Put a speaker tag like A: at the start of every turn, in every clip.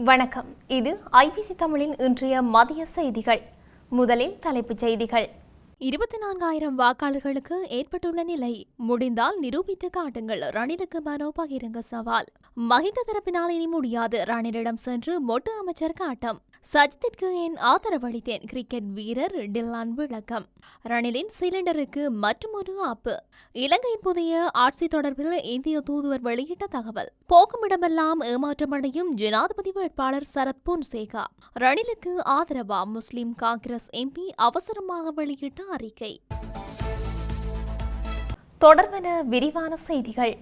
A: வணக்கம். இது ஐபிசி தமிழின் இன்றைய மதிய செய்திகள். முதலில் தலைப்புச் செய்திகள். இருபத்தி நான்காயிரம் வாக்காளர்களுக்கு ஏற்பட்டுள்ள நிலை. முடிந்தால் நிரூபித்து காட்டுங்கள். ரணிலுக்கு மனோ பகிரங்க சவால். மகிந்த தரப்பினால் இனி முடியாது. ரணிலிடம் சென்று மொட்டு அமைச்சர் காட்டம். சஜித்திற்கு என் ஆதரவளித்தேன். கிரிக்கெட் வீரர் டில்லான் விளக்கம். ரணிலின் சிலிண்டருக்கு மற்றுமொரு ஆப்பு இலங்கையின் புதிய ஆட்சி தொடர்பில் இந்திய தூதுவர் வெளியிட்ட தகவல். போக்குமிடமெல்லாம் ஏமாற்றமடையும் ஜனாதிபதி வேட்பாளர் சரத் பொன்சேகா. ரணிலுக்கு ஆதரவா முஸ்லிம் காங்கிரஸ் எம்பி அவசரமாக வெளியிட்ட அறிக்கை. தொடர்பென விரிவான செய்திகள்.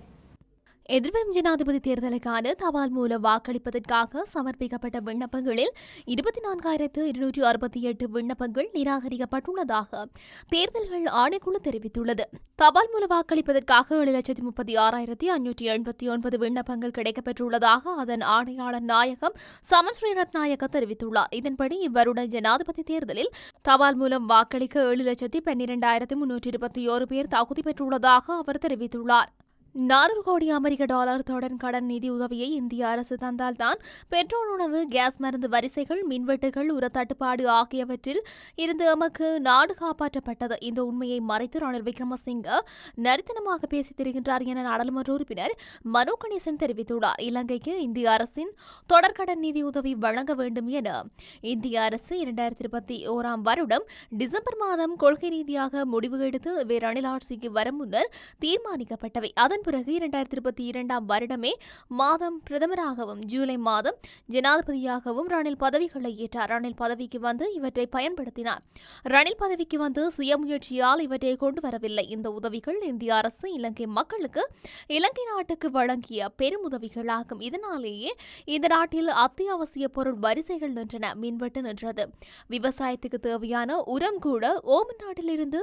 A: எதிர்வரும் ஜனாதிபதி தேர்தலுக்கான தபால் மூலம் வாக்களிப்பதற்காக சமர்ப்பிக்கப்பட்ட விண்ணப்பங்களில் இருபத்தி நான்காயிரத்து இருநூற்றி அறுபத்தி எட்டு விண்ணப்பங்கள் நிராகரிக்கப்பட்டுள்ளதாக தேர்தல்கள் ஆணைக்குழு தெரிவித்துள்ளது. தபால் மூலம் வாக்களிப்பதற்காக ஏழு லட்சத்தி முப்பத்தி ஆறாயிரத்தி அஞ்சூற்றி எண்பத்தி ஒன்பது விண்ணப்பங்கள் கிடைக்கப்பெற்றுள்ளதாக அதன் ஆணையாளர் நாயகம் சமன் நாயக தெரிவித்துள்ளார். இதன்படி இவ்வருட ஜனாதிபதி தேர்தலில் தபால் மூலம் வாக்களிக்க ஏழு லட்சத்தி பன்னிரெண்டாயிரத்தி முன்னூற்றி இருபத்தி ஓரு பேர் தகுதி பெற்றுள்ளதாக அவர் தெரிவித்துள்ளார். நானூறு கோடி அமெரிக்க டாலர் தொடர் கடன் நிதி உதவியை இந்திய அரசு தந்தால்தான் பெட்ரோல் உணவு கேஸ் மருந்து வரிசைகள் மின்வெட்டுகள் உர தட்டுப்பாடு ஆகியவற்றில் இருந்து எமக்கு நாடு காப்பாற்றப்பட்டது. இந்த உண்மையை மறைத்து ரணில் விக்ரமசிங்க நரித்தனமாக பேசித் திரிகின்றார் என நாடாளுமன்ற உறுப்பினர் மனோ கணேசன் தெரிவித்துள்ளார். இலங்கைக்கு இந்திய அரசின் தொடர்கடன் நிதி உதவி வழங்க வேண்டும் என இந்திய அரசு இரண்டாயிரத்தி இருபத்தி ஓராம் வருடம் டிசம்பர் மாதம் கொள்கை ரீதியாக முடிவு எடுத்து இவை ரணில் ஆட்சிக்கு வரும் முன்னர் தீர்மானிக்கப்பட்டவை. அதன் பிறகு இரண்டாயிரத்தி இருபத்தி இரண்டாம் வருடமே மாதம் பிரதமராகவும் ஜூலை மாதம் ஜனாதிபதியாகவும் ரணில் பதவிகளை ஏற்றார். ரணில் பதவிக்கு வந்து இவற்றை பயன்படுத்தினார். ரணில் பதவிக்கு வந்து சுயமுயற்சியால் இவற்றை கொண்டு வரவில்லை. இந்த உதவிகள் இந்திய அரசு இலங்கை மக்களுக்கு இலங்கை நாட்டுக்கு வழங்கிய பெருமுதவிகளாகும் இதனாலேயே இந்த நாட்டில் அத்தியாவசிய பொருள் வரிசைகள் நின்றன மின்வெட்டு நின்றது. விவசாயத்துக்கு தேவையான உரம் கூட ஓமன் நாட்டிலிருந்து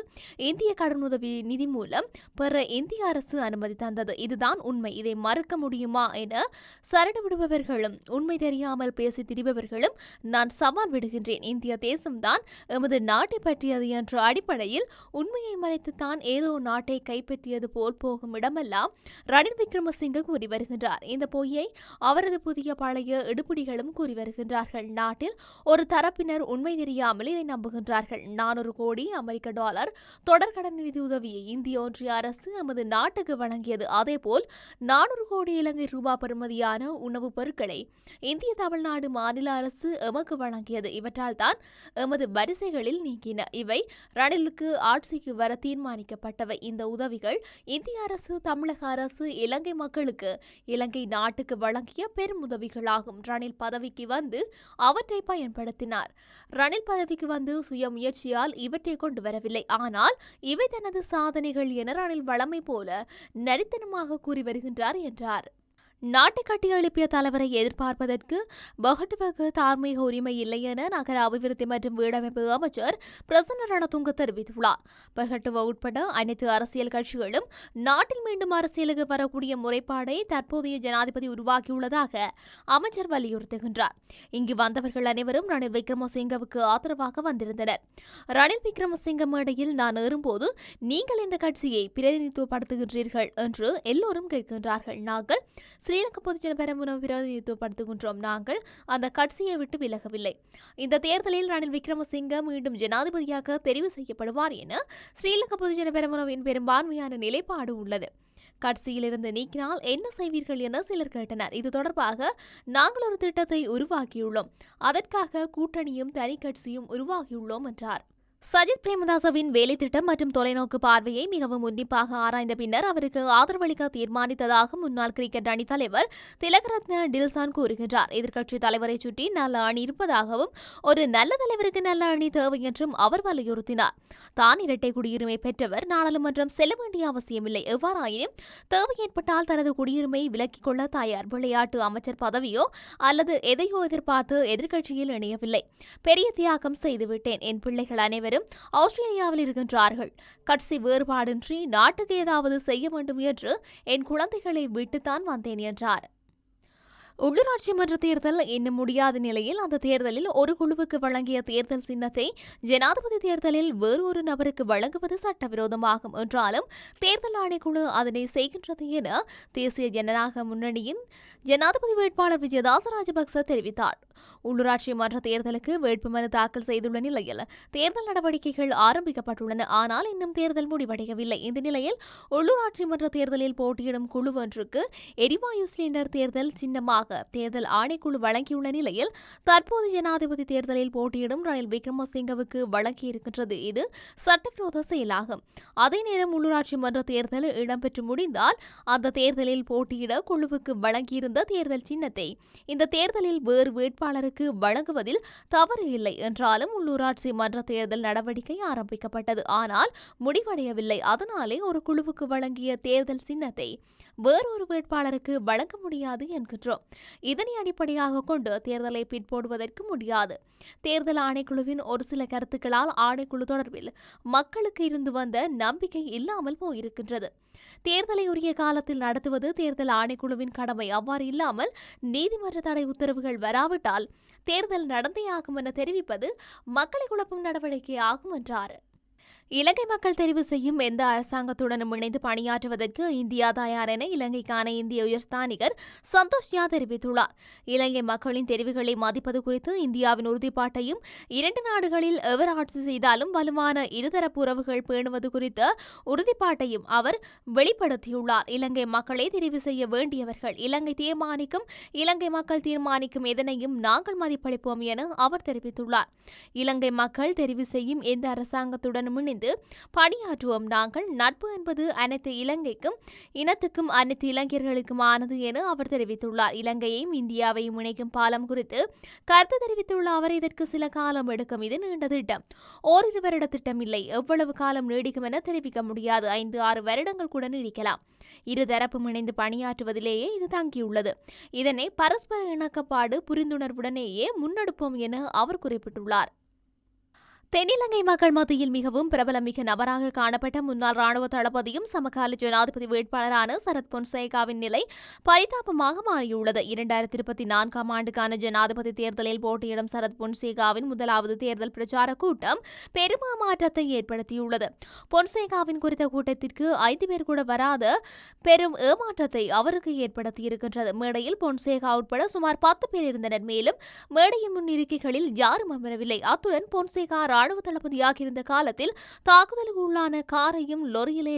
A: இந்திய கடனுதவி நிதி மூலம் பெற இந்திய அரசு அனுமதி தந்தது. இதுதான் உண்மை. இதை மறுக்க முடியுமா என சரடு விடுபவர்களும் உண்மை தெரியாமல் பேசி திரிபவர்களும் நான் சவால் விடுகின்றேன். இந்திய தேசம்தான் எமது நாட்டை பற்றியது என்ற அடிப்படையில் உண்மையை மறைத்துத்தான் ஏதோ நாட்டை கைப்பற்றியது போல் போகும் இடமெல்லாம் ரணில் விக்ரமசிங்க கூறி வருகின்றார். இந்த பொய்யை அவரது புதிய பழைய எடுபிடிகளும் கூறி வருகின்றார்கள். நாட்டில் ஒரு தரப்பினர் உண்மை தெரியாமல் இதை நம்புகின்றார்கள். நானூறு கோடி அமெரிக்க டாலர் தொடர்கடன் நிதி உதவியை இந்திய ஒன்றிய அரசு எமது நாட்டுக்கு வழங்கிய வழங்கியது அதேபோல் நானூறு கோடி இலங்கை ரூபாய் பெறுமதியான உணவுப் பொருட்களை இந்திய தமிழ்நாடு மாநில அரசு எமக்கு வழங்கியது. இவற்றால் தான் எமது வரிசைகளில் நீக்கின இவை ரணிலுக்கு ஆட்சிக்கு வர தீர்மானிக்கப்பட்டவை. இந்த உதவிகள் இந்திய அரசு தமிழக அரசு இலங்கை மக்களுக்கு இலங்கை நாட்டுக்கு வழங்கிய பெரும் உதவிகளாகும். ரணில் பதவிக்கு வந்து அவற்றை பயன்படுத்தினார். ரணில் பதவிக்கு வந்து சுய முயற்சியால் இவற்றை கொண்டு வரவில்லை. ஆனால் இவை தனது சாதனைகள் என ரணில் வளமை போல நரித்தனமாக கூறி வருகின்றார் என்றார். நாட்டை கட்டி எழுப்பிய தலைவரை எதிர்பார்ப்பதற்கு பகட்டுவகு தார்மீக உரிமை இல்லை என நகர அபிவிருத்தி மற்றும் வீடமைப்பு அமைச்சர் பிரசன்ன ரணதுங்க தெரிவித்துள்ளார். பகட்டுவ உட்பட அனைத்து அரசியல் கட்சிகளும் நாட்டில் மீண்டும் அரசியலுக்கு வரக்கூடிய முறைப்பாடை தற்போதைய ஜனாதிபதி உருவாக்கியுள்ளதாக அமைச்சர் வலியுறுத்துகின்றார். இங்கு வந்தவர்கள் அனைவரும் ரணில் விக்ரமசிங்கவுக்கு ஆதரவாக வந்திருந்தனர். ரணில் விக்ரமசிங்க மேடையில் நான் ஏறும்போது நீங்கள் இந்த கட்சியை பிரதிநிதித்துவப்படுத்துகின்றீர்கள் என்று எல்லோரும் கேட்கின்றார்கள். நாங்கள் ஸ்ரீலங்கா பொதுஜன பெரமுன பிரதிநிதித்துவப்படுத்துகின்றோம் நாங்கள் அந்த கட்சியை விட்டு விலகவில்லை. இந்த தேர்தலில் ரணில் விக்ரமசிங்க மீண்டும் ஜனாதிபதியாக தெரிவு செய்யப்படுவார் என ஸ்ரீலங்கா பொதுஜன பெரமுனவின் பெரும்பான்மையான நிலைப்பாடு உள்ளது. கட்சியிலிருந்து நீக்கினால் என்ன செய்வீர்கள் என சிலர் கேட்டனர். இது தொடர்பாக நாங்கள் ஒரு திட்டத்தை உருவாக்கியுள்ளோம். அதற்காக கூட்டணியும் தனி கட்சியும் உருவாகியுள்ளோம் என்றார். சஜித் பிரேமதாசவின் வேலை திட்டம் மற்றும் தொலைநோக்கு பார்வையை மிகவும் உன்னிப்பாக ஆராய்ந்த பின்னர் அவருக்கு ஆதரவளிக்க தீர்மானித்ததாக முன்னாள் கிரிக்கெட் அணி தலைவர் திலகரத்ன டில்சான் கூறுகின்றார். எதிர்க்கட்சி தலைவரை சுற்றி நல்ல அணி இருப்பதாகவும் ஒரு நல்ல தலைவருக்கு நல்ல அணி தேவை என்றும் அவர் வலியுறுத்தினார். தான் இரட்டை குடியுரிமை பெற்றவர் நாடாளுமன்றம் செல்ல வேண்டிய அவசியமில்லை. எவ்வாறாயினும் தேவை ஏற்பட்டால் தனது குடியுரிமையை விலக்கிக் கொள்ள தயார். விளையாட்டு அமைச்சர் பதவியோ அல்லது எதையோ எதிர்பார்த்து எதிர்க்கட்சியில் இணையவில்லை. பெரிய தியாகம் செய்துவிட்டேன். என் பிள்ளைகள் அனைவரும் ஆஸ்திரேலியாவில் இருக்கின்றார்கள். கட்சி வேறுபாடின்றி நாட்டுக்கு ஏதாவது செய்ய வேண்டும் என்று என் குழந்தைகளை விட்டுத்தான் வந்தேன் என்றார். உள்ளூராட்சி மன்ற தேர்தல் இன்னும் முடியாத நிலையில் அந்த தேர்தலில் ஒரு குழுவுக்கு வழங்கிய தேர்தல் சின்னத்தை ஜனாதிபதி தேர்தலில் வேறு ஒரு நபருக்கு வழங்குவது சட்டவிரோதமாகும் என்றாலும் தேர்தல் ஆணைக்குழு அதனை செய்கின்றது என தேசிய ஜனநாயக முன்னணியின் ஜனாதிபதி வேட்பாளர் விஜயதாச ராஜபக்ச தெரிவித்தார். உள்ளூராட்சி மன்ற தேர்தலுக்கு வேட்புமனு தாக்கல் செய்துள்ள நிலையில் தேர்தல் நடவடிக்கைகள் ஆரம்பிக்கப்பட்டுள்ளன. ஆனால் இன்னும் தேர்தல் முடிவடையவில்லை. இந்த நிலையில் உள்ளூராட்சி மன்ற தேர்தலில் போட்டியிடும் குழு ஒன்றுக்கு எரிவாயு சிலிண்டர் தேர்தல் சின்னமாக தேர்தல் ஆணைக்குழு வழங்கியுள்ள நிலையில் தற்போது ஜனாதிபதி தேர்தலில் போட்டியிடும் ரணில் விக்ரமசிங்கவுக்கு வழங்கியிருக்கின்றது இது சட்டவிரோத செயலாகும். அதே நேரம் உள்ளூராட்சி மன்ற தேர்தல் இடம்பெற்று முடிந்தால் அந்த தேர்தலில் போட்டியிட குழுவுக்கு வழங்கியிருந்த தேர்தல் சின்னத்தை இந்த தேர்தலில் வேறு வேட்பாளர் வேட்பாளருக்கு வழங்குவதில் தவறு இல்லை என்றாலும் உள்ளூராட்சி மன்ற தேர்தல் நடவடிக்கை ஆரம்பிக்கப்பட்டது. ஆனால் முடிவடையவில்லை. அதனாலே ஒரு குழுவுக்கு வழங்கிய தேர்தல் சின்னத்தை வேறொரு வேட்பாளருக்கு வழங்க முடியாது என்கின்றோம். இதனை அடிப்படையாக கொண்டு தேர்தலை பிற்போடுவதற்கு முடியாது. தேர்தல் ஆணைக்குழுவின் ஒரு சில கருத்துக்களால் ஆணைக்குழு தொடர்பில் மக்களுக்கு இருந்து வந்த நம்பிக்கை இல்லாமல் போயிருக்கின்றது. தேர்தலை உரிய காலத்தில் நடத்துவது தேர்தல் ஆணைக்குழுவின் கடமை. அவ்வாறு இல்லாமல் நீதிமன்ற தடை உத்தரவுகள் வராவிட்டால் தேர்தல் நடந்தே ஆகும் என தெரிவிப்பது மக்களை குழப்பும் நடவடிக்கை ஆகும் என்றார். இலங்கை மக்கள் தெரிவு செய்யும் எந்த அரசாங்கத்துடனும் இணைந்து பணியாற்றுவதற்கு இந்தியா தயார் என இலங்கைக்கான இந்திய உயர்ஸ்தானிகர் சந்தோஷ் ஜா தெரிவித்துள்ளார். இலங்கை மக்களின் தெரிவுகளை மதிப்பது குறித்து இந்தியாவின் உறுதிப்பாட்டையும் இரண்டு நாடுகளில் எவர் ஆட்சி செய்தாலும் வலுவான இருதரப்பு உறவுகள் பேணுவது குறித்த உறுதிப்பாட்டையும் அவர் வெளிப்படுத்தியுள்ளார். இலங்கை மக்களை தெரிவு செய்ய வேண்டியவர்கள். இலங்கை தீர்மானிக்கும் இலங்கை மக்கள் தீர்மானிக்கும் எதனையும் நாங்கள் மதிப்பளிப்போம் என அவர் தெரிவித்துள்ளார். இலங்கை மக்கள் தெரிவு செய்யும் எந்த அரசாங்கத்துடனும் இணைந்து பணியாற்றுவோம். நாங்கள் நட்பு என்பது அனைத்து இலங்கைக்கும் இனத்துக்கும் அனைத்து இளைஞர்களுக்குமானது என அவர் தெரிவித்துள்ளார். இலங்கையையும் இந்தியாவையும் இணைக்கும் பாலம் குறித்து கருத்து தெரிவித்துள்ள அவர் இதற்கு சில காலம் எடுக்கும். இது நீண்ட திட்டம். ஓரிரு வருட திட்டம் இல்லை எவ்வளவு காலம் நீடிக்கும் என தெரிவிக்க முடியாது. ஐந்து ஆறு வருடங்கள் கூட நீடிக்கலாம். இருதரப்பும் இணைந்து பணியாற்றுவதிலேயே இது தங்கியுள்ளது. இதனை பரஸ்பர இணக்கப்பாடு புரிந்துணர்வுடனேயே முன்னெடுப்போம் என அவர் குறிப்பிட்டுள்ளார். தென்னிலங்கை மக்கள் மத்தியில் மிகவும் பிரபலமிக்க நபராக காணப்பட்ட முன்னாள் ராணுவ தளபதியும் சமகால ஜனாதிபதி வேட்பாளரான சரத் பொன்சேகாவின் நிலை பரிதாபமாக மாறியுள்ளது. இரண்டாயிரத்தி இருபத்தி நான்காம் ஆண்டுக்கான ஜனாதிபதி தேர்தலில் போட்டியிடும் சரத் பொன்சேகாவின் முதலாவது தேர்தல் பிரச்சார கூட்டம் பெரும் மாற்றத்தை ஏற்படுத்தியுள்ளது. பொன்சேகாவின் குறித்த கூட்டத்திற்கு ஐந்து பேர் கூட வராத பெரும் ஏமாற்றத்தை அவருக்கு ஏற்படுத்தியிருக்கின்றது. மேடையில் பொன்சேகா உட்பட சுமார் பத்து பேர் இருந்தனர். மேலும் மேடையின் முன் இருக்கைகளில் யாரும் அமரவில்லை. அத்துடன் பொன்சேகா ராணுவ தளபதியாக இருந்த காலத்தில் தாக்குதலுக்கு உள்ளான காரையும் லொரியில்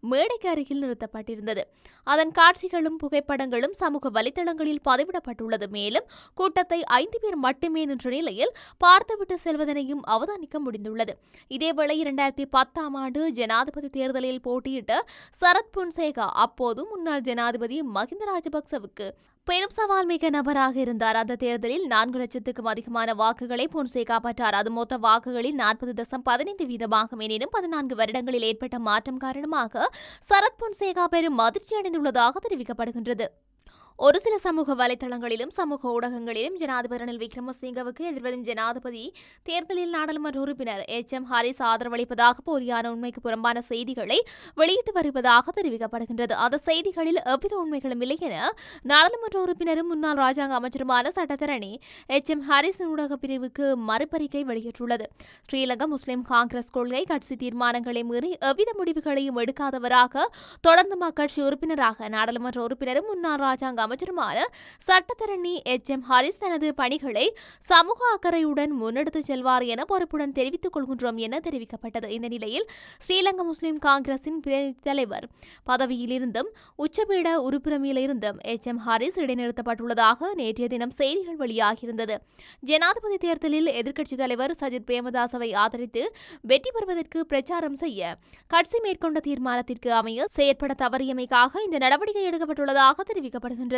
A: மேடைக்கு அருகில் நிறுத்தப்பட்டிருந்தது. அதன் காட்சிகளும் புகைப்படங்களும் சமூக வலைதளங்களில் பதிவிடப்பட்டுள்ளது. மேலும் கூட்டத்தை ஐந்து பேர் மட்டுமே நின்ற நிலையில் பார்த்துவிட்டு செல்வதனையும் அவதானிக்க முடிந்துள்ளது. இதேவேளை இரண்டாயிரத்தி பத்தாம் ஆண்டு ஜனாதிபதி தேர்தலில் போட்டியிட்ட சரத் புன்சேகா அப்போது முன்னாள் ஜனாதிபதி மஹிந்த ராஜபக்சவுக்கு பெரும் சவால் மிக நபராக இருந்தார். அந்த தேர்தலில் நான்கு லட்சத்துக்கும் அதிகமான வாக்குகளை பொன்சேகா பெற்றார். அது மொத்த வாக்குகள் வாக்குகளில் நாற்பது தசம் பதினைந்து வீதமாகும் எனினும் பதினான்கு வருடங்களில் ஏற்பட்ட மாற்றம் காரணமாக சரத் பொன்சேகா பெரும் அதிர்ச்சி அடைந்துள்ளதாக தெரிவிக்கப்படுகின்றது. ஒரு சில சமூக வலைதளங்களிலும் சமூக ஊடகங்களிலும் ஜனாதிபதி ரணில் விக்ரமசிங்கவுக்கு எதிர்வரும் ஜனாதிபதி தேர்தலில் நாடாளுமன்ற உறுப்பினர் எச். எம். ஹாரிஸ் ஆதரவளிப்பதாக போலியான உண்மைக்கு புறம்பான செய்திகளை வெளியிட்டு வருவதாக தெரிவிக்கப்படுகின்றது. அந்த செய்திகளில் எவ்வித உண்மைகளும் இல்லை என நாடாளுமன்ற உறுப்பினரும் முன்னாள் ராஜாங்க அமைச்சருமான சட்டத்தரணி எச். எம். ஹாரிஸின் ஊடக பிரிவுக்கு மறுபறிக்கை வெளியிட்டுள்ளது. ஸ்ரீலங்கா முஸ்லிம் காங்கிரஸ் கொள்கை கட்சி தீர்மானங்களை மீறி எவ்வித முடிவுகளையும் எடுக்காதவராக தொடர்ந்து மக்கட்சி உறுப்பினராக நாடாளுமன்ற உறுப்பினரும் முன்னாள் ராஜாங்க அமைச்சருமான சட்டத்தரணி எச். எம். ஹரிஸ் தனது பணிகளை சமூக அக்கறையுடன் முன்னெடுத்துச் செல்வார் என பொறுப்புடன் தெரிவித்துக் கொள்கின்றோம் என தெரிவிக்கப்பட்டது. இந்த நிலையில் ஸ்ரீலங்கா முஸ்லிம் காங்கிரசின் பிரதி தலைவர் பதவியிலிருந்தும் உச்சபீட உறுப்பினமிலிருந்தும் எச். எம். ஹாரிஸ் இடைநிறுத்தப்பட்டுள்ளதாக நேற்றைய தினம் செய்திகள் வெளியாகியிருந்தது. ஜனாதிபதி தேர்தலில் எதிர்க்கட்சித் தலைவர் சஜித் பிரேமதாசவை ஆதரித்து வெற்றி பெறுவதற்கு பிரச்சாரம் செய்ய கட்சி மேற்கொண்ட தீர்மானத்திற்கு அமைய செயற்பட தவறியமைக்காக இந்த நடவடிக்கை எடுக்கப்பட்டுள்ளதாக தெரிவிக்கப்படுகின்றது.